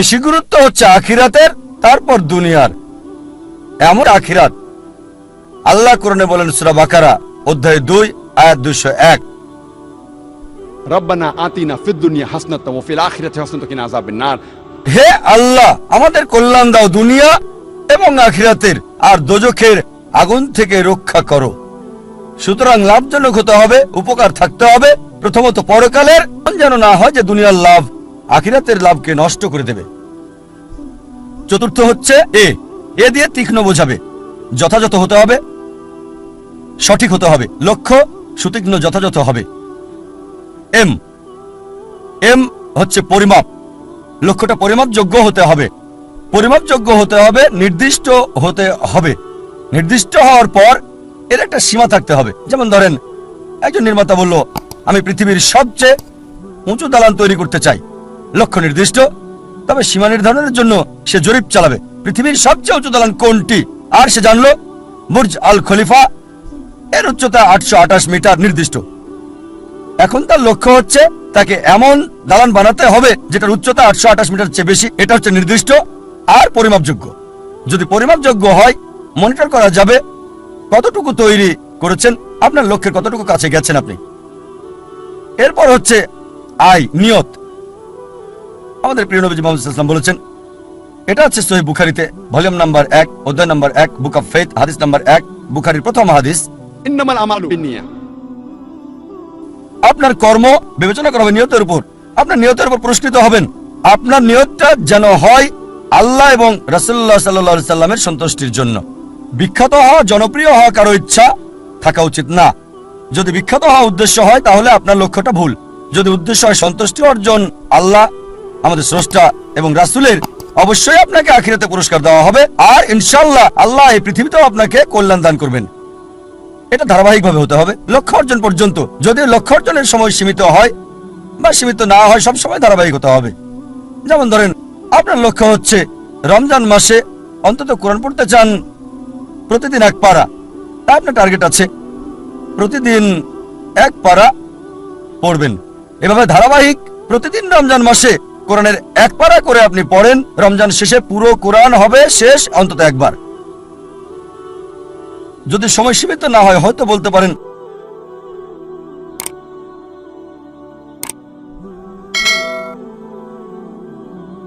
বেশি গুরুত্ব হচ্ছে আখিরাতের তারপর দুনিয়ার। এমন আখিরাত। আল্লাহ কোরআনে বলেন সুরা বাকারা অধ্যায় দুই আয়াত দুশো এক। রব্বানা আতিনা ফিদ দুনিয়া হাসনাত ফিল হাসনাত কিনা নার। হে আল্লাহ আমাদের কল্যাণ দাও দুনিয়া এবং আখিরাতের আর দোজখের আগুন থেকে রক্ষা করো। সুতরাং লাভজনক হতে হবে উপকার থাকতে হবে। প্রথমত পরকালের যেন না হয় যে দুনিয়ার লাভ আখিরাতের লাভকে নষ্ট করে দেবে। চতুর্থ হচ্ছে এ। এ দিয়ে তীক্ষ্ণ বোঝাবে। যথাযথ হতে হবে, সঠিক হতে হবে। লক্ষ্য, সুতীক্ষ্ণ যথাযথ হবে। এম। এম হচ্ছে পরিমাপ। লক্ষ্যটা পরিমাপযোগ্য হতে হবে। পরিমাপযোগ্য হতে হবে, নির্দিষ্ট হতে হবে। নির্দিষ্ট হওয়ার পর এর একটা সীমা থাকতে হবে। যেমন ধরেন, একজন নির্মাতা বলল, আমি পৃথিবীর সবচেয়ে উঁচু দালান তৈরি করতে চাই। লক্ষ্য নির্দিষ্ট। তবে সীমা নির্ধারণের জন্য সে জরিপ চালাবে। পৃথিবীর সবচেয়ে উঁচু দালান কোনটি? আর সে জানলো বুর্জ আল খলিফা। এর উচ্চতা আটশো আঠাশ মিটার নির্দিষ্ট। এখন তার লক্ষ্য হচ্ছে তাকে এমন দালান বানাতে হবে যেটার উচ্চতা আটশো আঠাশ মিটার চেয়ে বেশি। এটা হচ্ছে নির্দিষ্ট আর পরিমাপযোগ্য। যদি পরিমাপযোগ্য হয়, মনিটর করা যাবে। কতটুকু তৈরি করেছেন? আপনার লক্ষ্যের কতটুকু কাছে গেছেন আপনি? এরপর হচ্ছে আয়, নিয়ত। আমাদের প্রিয় নবীজ মোহাম্মদাম বলেছেন এটা হচ্ছে সহি বুখারিতে ভলিউম নাম্বার এক অধ্যায় নাম্বার এক বুক অফ ফেথ হাদিস নাম্বার এক বুখারির প্রথম হাদিস। আপনার কর্ম বিবেচনা করা হবে নিয়তের উপর। আপনার নিয়তের উপর পুরস্কৃত হবেন। আপনার নিয়তটা যেন হয় আল্লাহ এবং রাসুল্লাহ সাল্লা সাল্লামের সন্তুষ্টির জন্য। বিখ্যাত হওয়া জনপ্রিয় হওয়া কারও ইচ্ছা থাকা উচিত না। যদি বিখ্যাত হওয়া উদ্দেশ্য হয় তাহলে আপনার লক্ষ্যটা ভুল। যদি উদ্দেশ্য হয় সন্তুষ্টি অর্জন আল্লাহ আমাদের স্রষ্টা এবং রাসুলের, অবশ্যই আপনাকে আখিরাতে পুরস্কার দেওয়া হবে। আর ইনশাল্লাহ আল্লাহ এই পৃথিবীতেও আপনাকে কল্যাণ দান করবেন। এটা ধারাবাহিকভাবে হতে হবে। লক্ষ্য অর্জন পর্যন্ত। যদি লক্ষ্য অর্জনের সময় সীমিত হয় বা সীমিত না হয়, সব সময় ধারাবাহিক হতে হবে। যেমন ধরেন, আপনার লক্ষ্য হচ্ছে রমজান মাসে অন্তত কোরআন পড়তে চান প্রতিদিন এক পারা। তা আপনার টার্গেট আছে। প্রতিদিন এক পারা পড়বেন। এভাবে ধারাবাহিক প্রতিদিন রমজান মাসে কোরআনের এক পারা করে আপনি পড়েন, রমজান শেষে পুরো কোরআন হবে শেষ অন্তত একবার। যদি সময় সীমিত না হয়, হয়তো বলতে পারেন